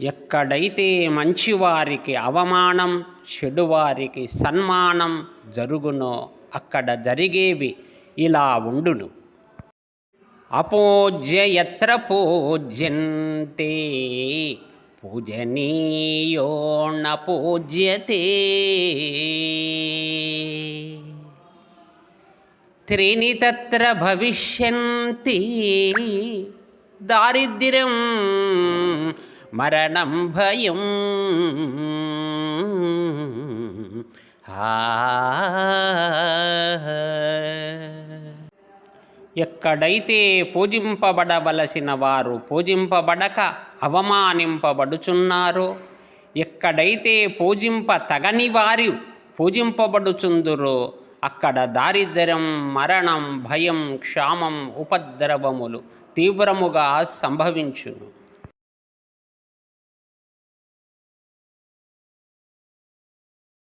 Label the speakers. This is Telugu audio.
Speaker 1: ఎక్కడైతే మంచివారికి అవమానం చెడువారికి సన్మానం జరుగునో అక్కడ జరిగేవి ఇలా ఉండును. అపూజ్య ఎత్ర పూజ్యంతే. పూజనీయోణ పూజ్యతే త్రీని తత్ర భవిష్యంతి దారిద్ర్యం మరణం భయం ఎక్కడైతే పూజింపబడవలసిన వారు పూజింపబడక అవమానింపబడుచున్నారో ఎక్కడైతే పూజింప తగని వారు పూజింపబడుచుందురో అక్కడ దారిద్ర్యం మరణం భయం క్షామం ఉపద్రవములు తీవ్రముగా సంభవించును.